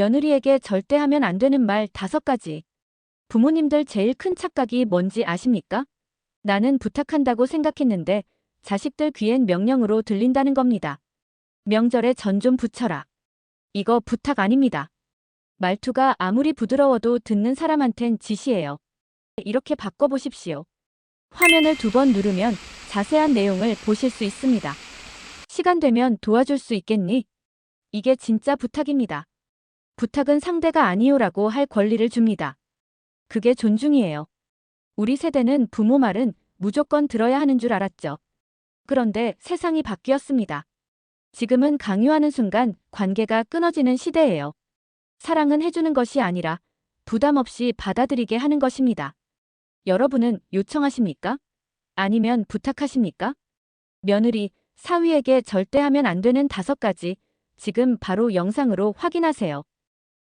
며느리에게 절대 하면 안 되는 말 다섯 가지. 부모님들 제일 큰 착각이 뭔지 아십니까? 나는 부탁한다고 생각했는데 자식들 귀엔 명령으로 들린다는 겁니다. 명절에 전 좀 붙여라. 이거 부탁 아닙니다. 말투가 아무리 부드러워도 듣는 사람한텐 지시예요. 이렇게 바꿔보십시오. 화면을 두 번 누르면 자세한 내용을 보실 수 있습니다. 시간 되면 도와줄 수 있겠니? 이게 진짜 부탁입니다. 부탁은 상대가 아니요라고 할 권리를 줍니다. 그게 존중이에요. 우리 세대는 부모 말은 무조건 들어야 하는 줄 알았죠. 그런데 세상이 바뀌었습니다. 지금은 강요하는 순간 관계가 끊어지는 시대예요. 사랑은 해주는 것이 아니라 부담 없이 받아들이게 하는 것입니다. 여러분은 요청하십니까? 아니면 부탁하십니까? 며느리, 사위에게 절대 하면 안 되는 다섯 가지, 지금 바로 영상으로 확인하세요.